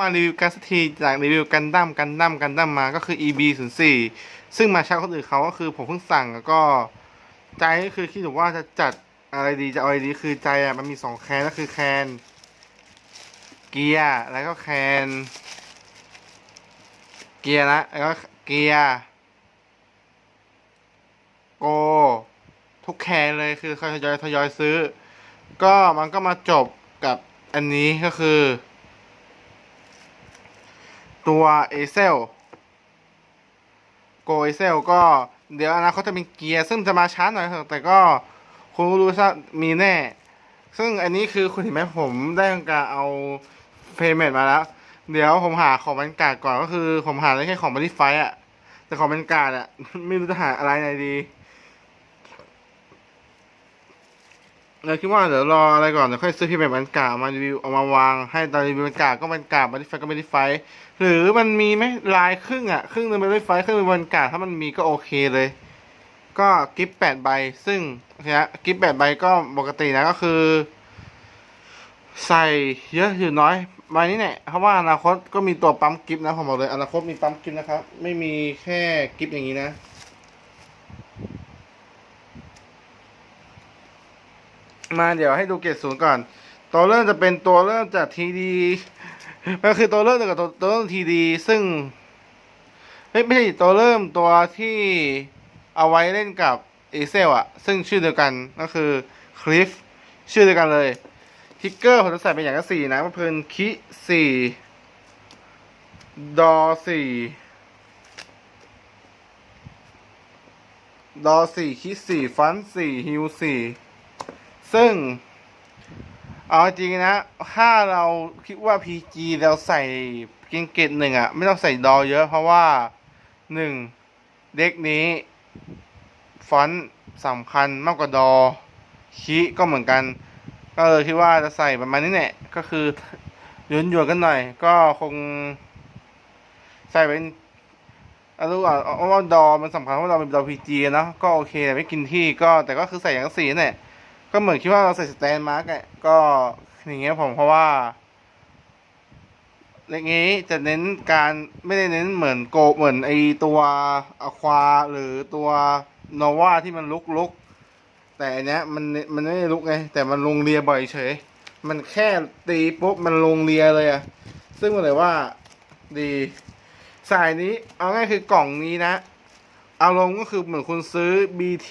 มารีวิวกันสักทีจากรีวิวกันดั้มกันดั้มกันดั้มมาก็คือ EB 0 4ซึ่งมาช้าคนอื่นเขาก็คือผมเพิ่งสั่งแล้วก็ใจก็คือคิดอยู่ว่าจะจัดอะไรดีจะเอาอะไรดีคือใจอะมันมีสองแคนก็คือแคนเกียร์แล้วก็แคนเกียร์นะแล้วก็เกียร์โกทุกแคนเลยคือทยอยทยอยซื้อ ก็มันก็มาจบกับอันนี้ก็คือ ตัว a อเซลโกเอเซลก็เดี๋ยวอนาคตจะเป็นเกียร์ซึ่งจะมาช้าหน่อยเถอะแต่ก็คุณรู้ว่ามีแน่ ซึ่งอันนี้คือคุณเห็นไหมผมได้ทำการเอาเพย์เมนต์มาแล้ว เดี๋ยวผมหาของบรรยากาศก่อนก็คือผมหาได้แค่ของบริไฟอะแต่ของบรรยากาศอะไม่รู้จะหาอะไรไหนดี เราคิดว่าเดี๋ยวรออะไรก่อนเดี๋ยวค่อยซื้อพี่แบบบรรกามารีวิวเอามาวางให้ตอนรีวิวบรรกาก็บรรยากาศบริไฟก็บริไฟ หรือมันมีไหมลายครึ่งอะครึ่งนึงเป็นบริไฟครึ่งนึงเป็นบรรกาถ้ามันมีก็โอเคเลย ก็กิฟต์แปดใบซึ่งเนี่ยกิฟต์แปดใบก็ปกตินะก็คือ ใส่เยอะหรือน้อยใบนี้แหละเพราะว่าอนาคตก็มีตัวปั๊มกิฟต์นะผมบอกเลยอนาคตมีปั๊มกิฟต์นะครับ ไม่มีแค่กิฟต์อย่างนี้นะ มาเดี๋ยวให้ดูเกรดศูนย์ก่อน ตัวเริ่มจะเป็นตัวเริ่มจากทีดีก็คือตัวเริ่มกับตัวตัวเริ่มทีดีซึ่งไม่ใช่ตัวเริ่มตัวที่เอาไว้เล่นกับเอเซลอะซึ่งชื่อเดียวกันก็คือคลิฟชื่อเดียวกันเลยทิกเกอร์ผมจะใส่เป็นอย่างละสี่นะเพิ่นคิสี่ดอสี่ดอสี่คิสี่ฟันสี่ฮิวสี่ ซึ่ง เอาจริงนะ ถ้าเราคิดว่า PG เราใส่เกงเกตหนึ่งอะไม่ต้องใส่ดอเยอะเพราะว่าหนึ่งเด็กนี้ ฟอนต์สำคัญมากกว่าดอคีก็เหมือนกัน ก็เลยคิดว่าจะใส่ประมาณนี้แหละก็คือหยวนหยวนกันหน่อย ก็คง ใส่เป็นอารู้อะเอาว่าดอมันสำคัญเพราะเราเป็นดอพีจีเนาะก็โอเคแต่ไม่กินที่ก็แต่ก็คือใส่อย่างสีนั่นแหละ ก็เหมือนคิดว่าเราใส่สแตนมาร์กอะก็อย่างเงี้ยผมเพราะว่าเล็กนี้จะเน้นการไม่ได้เน้นเหมือนโกเหมือนไอตัวอควาหรือตัวโนวาที่มันลุกลุกแต่อันเนี้ยมันมันไม่ได้ลุกไงแต่มันลงเรียบ่อยเฉย มันแค่ตีปุ๊บมันลงเรียเลยอะซึ่งมันเลยว่าดีสายนี้เอาง่ายคือกล่องนี้นะอารมณ์ก็คือเหมือนคุณซื้อ BT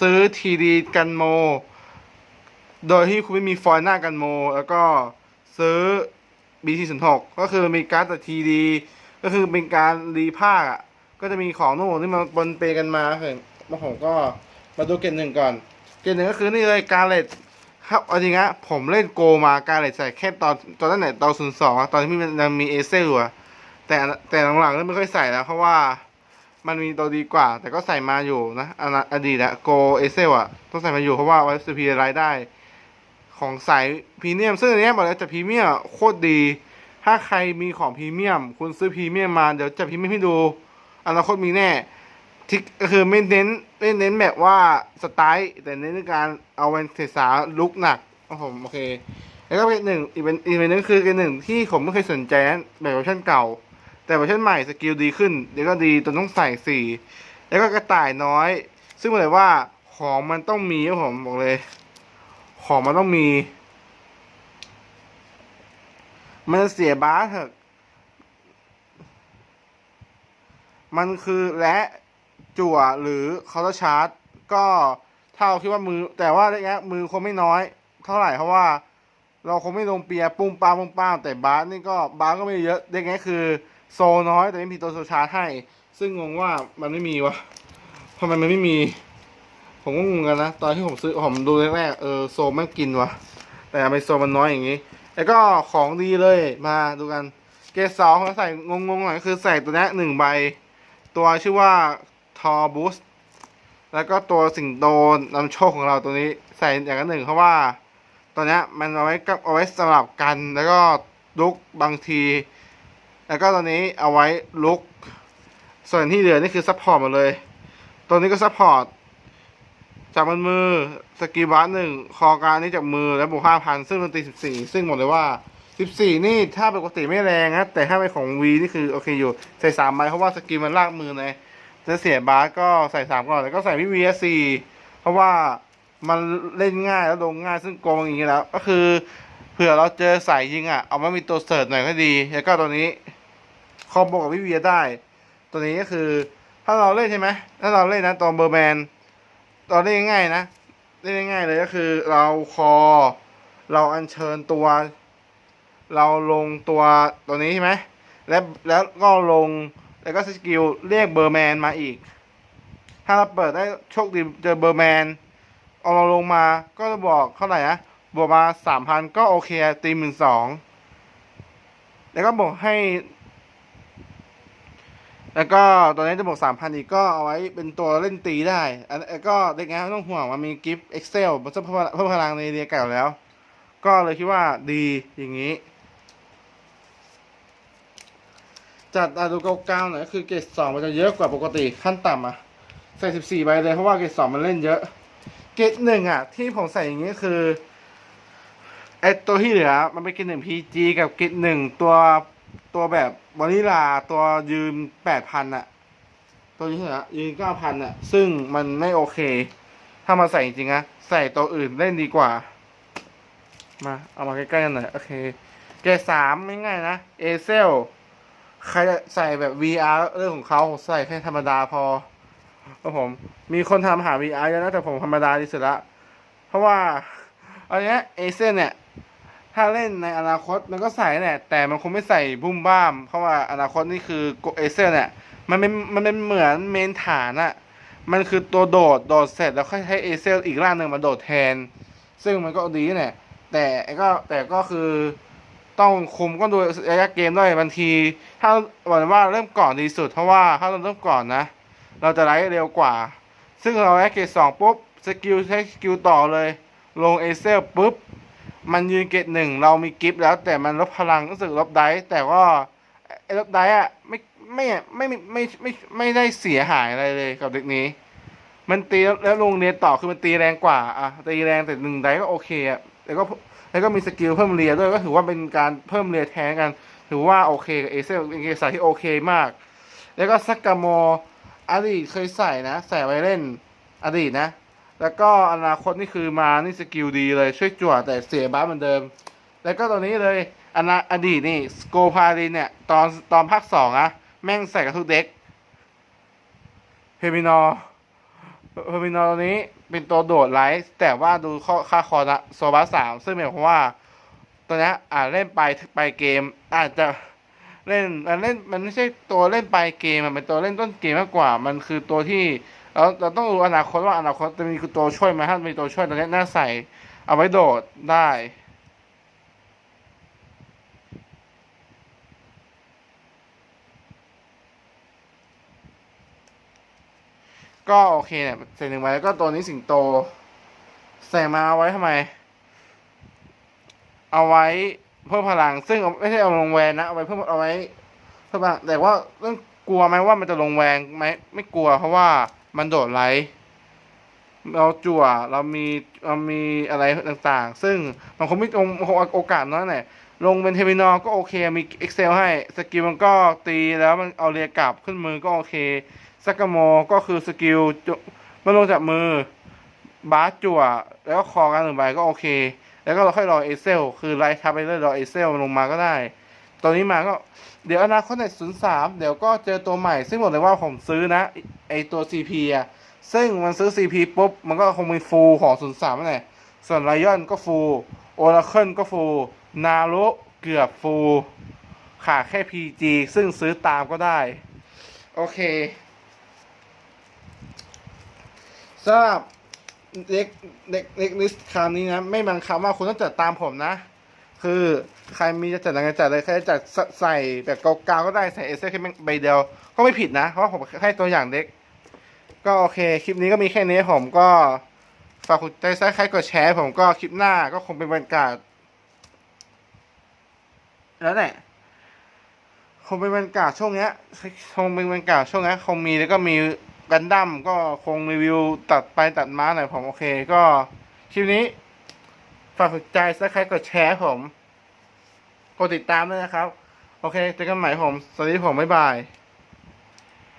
ซื้อ TD กันโม โดยที่คุณไม่มีฟอยล์หน้ากันโม แล้วก็ซื้อ BT 0 6ก็คือมีการ์ดจาก TD ก็คือเป็นการรีภาคอะ ก็จะมีของทั้งหมดที่มาบนเปกันมาเห็นมาผมก็มาดูเกณฑ์หนึ่งก่อน เกณฑ์หนึ่งก็คือนี่เลยการเลตครับเอาจริงนะผมเล่นโกมาการเลตใส่แค่ตอนตอนนั้นไหนตอนศูนย์สองตอนที่มันยังมีเอเซลอยู่อแต่แต่หลังๆเริ่มไม่ค่อยใส่แล้วเพราะว่า มันมีตัวดีกว่า แต่ก็ใส่มาอยู่นะอนอดีตอะโกเอเซลอะต้องใส่มาอยู่เพราะว่าไว้สพีรายได้ ของสายพรีเมียม ซึ่งอันนี้บอกเลยจะพรีเมียมโคตรดี ถ้าใครมีของพรีเมียม คุณซื้อพรีเมียมมาเดี๋ยวจะพรีเมียมให้ดูอนาคตมีแน่ที่ก็คือไม่เน้นไม่เน้นแบบว่าสไตล์แต่เน้นในการเอาเป็นเสษาลุกหนักครับผมโอเค แล้วก็เป็นหนึ่งอีกเป็นอีกเป็นหนึงคือเป็นหนึ่งที่ผมไม่เคยสนใจนะแบบเวอร์ชันเก่า แต่เวอร์ชันใหม่สกิลดีขึ้นเดี๋ยวก็ดีจนต้องใส่สี่แล้วก็กระต่ายน้อย ซึ่งบอกเลยว่าของมันต้องมีครับผมบอกเลย ของมันต้องมี มันเสียบาสเถอะมันคือและจั่วหรือเคาน์เตอร์ชาร์จก็ถ้าเราคิดว่ามือ แต่ว่าระยะมือคงไม่น้อย เท่าไหร่เพราะว่า เราคงไม่ลงเปียปุ้งป้ามปุ้งป้ามแต่บาสนี่ก็บาสก็ไม่เยอะเด็กนี้คือ โซน้อยแต่ไม่มีตัวโซชาร์จให้ ซึ่งงงว่ามันไม่มีวะทำไมมันไม่มี ผมก็งงกันนะ ตอนที่ผมซื้อผมดูแรกๆเออโซแม่งกินวะแต่ทำไมโซมันน้อยอย่างนี้ แล้วก็ของดีเลยมาดูกัน เกสองเขาใส่งงๆหน่อยคือใส่ตัวนี้หนึ่งใบ ตัวชื่อว่าทอบูสแล้วก็ตัวสิงโตนำโชคของเราตัวนี้ใส่อย่างละหนึ่งเพราะว่าตัวเนี้ยมันเอาไว้กับเอาไว้สำหรับกัน แล้วก็ลุกบางที แล้วก็ตัวนี้เอาไว้ลุก ส่วนที่เหลือนี่คือซัพพอร์ตหมดเลย ตัวนี้ก็ซัพพอร์ตจากมันมือสกีบาร์หนึ่งคอการนี่จากมือแล้วบวกห้าพันซึ่งดนตรีสิบสี่ซึ่งบอกเลยว่าสิบสี่นี่ถ้าปกติไม่แรงนะแต่ถ้าเป็นของวีนี่คือโอเคอยู่ใส่สามใบเพราะว่าสกิลมันลากมือเลยจะเสียบาสก็ใส่สามก่อนแล้วก็ใส่พี่วีสี่เพราะว่ามันเล่นง่ายแล้วลงง่ายซึ่งโกงอย่างนี้แล้ว ก็คือเผื่อเราเจอสายยิงอะ เอามามีตัวเสิร์ฟหน่อยก็ดี แล้วก็ตัวนี้ คอมโบกับพี่วียได้ ตัวนี้ก็คือถ้าเราเล่นใช่ไหมถ้าเราเล่นนะตัวเบอร์แมนตอนเล่นง่ายนะเล่นง่ายเลยก็คือเราคอ เราอัญเชิญตัว เราลงตัวตัวนี้ใช่ไหมแล้วแล้วก็ลงแล้วก็สกิลเรียกเบอร์แมนมาอีก ถ้าเราเปิดได้โชคดีเจอเบอร์แมนเอาเราลงมาก็จะบอกเท่าไหร่นะบวกมาสามพันก็โอเคตีหมื่นสองแล้วก็บอกให้ แล้วก็ตอนนี้จะบอกสามพันอีกก็เอาไว้เป็นตัวเล่นตีได้ อันแล้วก็เด็กงานไม่ต้องห่วงมันมีกิฟต์เอ็กเซลมันจะเพิ่มเพิ่มพลังในเรียเก่าแล้ว ก็เลยคิดว่าดีอย่างนี้ จัดอาดูเก้าๆหน่อยก็คือเกรดสองมันจะเยอะกว่าปกติขั้นต่ำอะ ใส่สิบสี่ใบเลยเพราะว่าเกรดสองมันเล่นเยอะ เกรดหนึ่งอะ ที่ผมใส่อย่างนี้คือไอตัวที่เหลือมันเป็นเกรดหนึ่งพีจีกับเกรดหนึ่งตัว ตัวแบบวานิลาตัวยืนแปดพันอะตัวนี้เหลือยืนเก้าพันอะซึ่งมันไม่โอเค ถ้ามาใส่จริงนะใส่ตัวอื่นเล่นดีกว่า มาเอามาใกล้ๆกันหน่อยโอเคเกสามไม่ง่ายนะเอเซลใครจะใส่แบบ VR เรื่องของเขาใส่แค่ธรรมดาพอครับผม มีคนทำหา VR เยอะนะแต่ผมธรรมดาที่สุดละ เพราะว่าอันเนี้ยเอเซนเนี่ย ถ้าเล่นในอนาคตมันก็ใส่แหละแต่มันคงไม่ใส่บุ้มบ้าม เพราะว่าอนาคตนี่คือเอเซนเนี่ยมันเป็นมันเป็นเหมือนเมนฐานอะมันคือตัวโดดโดดเสร็จแล้วค่อยให้เอเซลอีกร่างหนึ่งมาโดดแทน ซึ่งมันก็ดีเนี่ยแต่ก็แต่ก็คือต้องคุมก็ดูระยะเกมด้วยบางที ถ้าบอกว่าเริ่มก่อนดีสุด เพราะว่าถ้าเราเริ่มก่อนนะ เราจะไลฟ์เร็วกว่า ซึ่งเราไลฟ์เกรดสองปุ๊บสกิลใช้สกิลต่อเลย ลงเอเซลปุ๊บ มันยืนเกรดหนึ่งเรามีกิฟต์แล้ว แต่มันลบพลังรู้สึกลบได้แต่ว่าไอ้ลบได้อะไม่ไม่ไม่ไม่ไม่ไม่ไม่ได้เสียหายอะไรเลยกับเด็กนี้ มันตีแล้วลงเรียนต่อคือมันตีแรงกว่าอะตีแรงแต่หนึ่งได้ก็โอเคอะแล้วก็แล้วก็มีสกิลเพิ่มเรียด้วยก็ถือว่าเป็นการเพิ่มเรียแทนกัน ถือว่าโอเคกับเอเซลเป็นเกมสาที่โอเคมาก แล้วก็ซักกามออดีตเคยใส่นะ ใส่ไว้เล่นอดีตนะ แล้วก็อนาคตนี่คือมานี่สกิลดีเลยช่วยจั่วแต่เสียบ้าเหมือนเดิม แล้วก็ตัวนี้เลยอนาอดีตนี่สโกพาลินเนี่ย ตอนตอนภาคสองอะแม่งใส่กับทุกเด็กเฮมินอร์เฮมินอร์ตัวนี้เป็นตัวโดดไลท์แต่ว่าดูข้อค่าคอนะโซบาสามซึ่งหมายความว่าตัวนี้อาจเล่นไปไปเกม อาจจะเล่นมันเล่นมันไม่ใช่ตัวเล่นไปเกมมันเป็นตัวเล่นต้นเกมมากกว่า มันคือตัวที่ เราเราต้องรู้อนาคตว่าอนาคตจะมีตัวช่วยไหมถ้ามีตัวช่วยตัวเนี้น่าใส่ เอาไว้โดดได้ก็โอเคเนี่ยใส่หนึ่งไว้แล้วก็ตัวนี้สิงโต ใส่มาเอาไว้ทำไม เอาไว้เพิ่มพลัง ซึ่งไม่ใช่เอาลงแวนนะเอาไว้เพิ่มเอาไว้เพิ่มพลังแต่ว่าต้องกลัวไหมว่ามันจะลงแวงไหมไม่กลัวเพราะว่า มันโดดไลท์เราจั่วเรามีเรามีอะไรต่างๆ ซึ่งมันคงไม่คงคงโอกาสน้อยหน่อยลงเป็นเทมินอลก็โอเค มี Excel ให้ สกิลมันก็ตีแล้วมันเอาเรียกลับขึ้นมือก็โอเคซักโมก็คือสกิลมันลงจากมือบาสจั่ว แล้วก็คอกันหนึ่งใบก็โอเค แล้วก็เราค่อยรอเอเซลคือไล่ทับไปเรื่อยรอเอเซลลงมาก็ได้ ตัวนี้มาก็ เดี๋ยวอนาคตในศูนย์สามเดี๋ยวก็เจอตัวใหม่ ซึ่งบอกเลยว่าผมซื้อนะ ไอตัว CP อะ ซึ่งมันซื้อ CP ปุ๊บ มันก็คงมีฟูลของศูนย์สามนั่นแหละส่วนไลออนก็ฟูลโอราเคิลก็ฟูลนาโรเกือบฟูลขาดแค่ PG ซึ่งซื้อตามก็ได้ โอเคสำหรับเด็กเด็กเด็กลิสคราวนี้นะ ไม่บังคับว่าคุณต้องจัดตามผมนะ คือใครมีจะจัดอะไรจัดเลยใครจะจัดใส่แบบเกาๆก็ได้ใส่เอเซอร์แค่ใบเดียวก็ไม่ผิดนะ เพราะผมให้ตัวอย่างเด็ก ก็โอเค คลิปนี้ก็มีแค่นี้ผมก็ฝากกดใจใครกดแชร์ผมก็คลิปหน้าก็คงเป็นบรรยากาศแล้วแหละคงเป็นบรรยากาศช่วงเนี้ยคงเป็นบรรยากาศช่วงเนี้ยคงมีแล้วก็มีกันดั้มก็คงรีวิวตัดไปตัดมาหน่อยผมโอเคก็คลิปนี้ ฝากกดใจสักใครกดแชร์ผม กดติดตามด้วยนะครับ โอเคเจอกันใหม่ผม สวัสดีผม บ๊ายบาย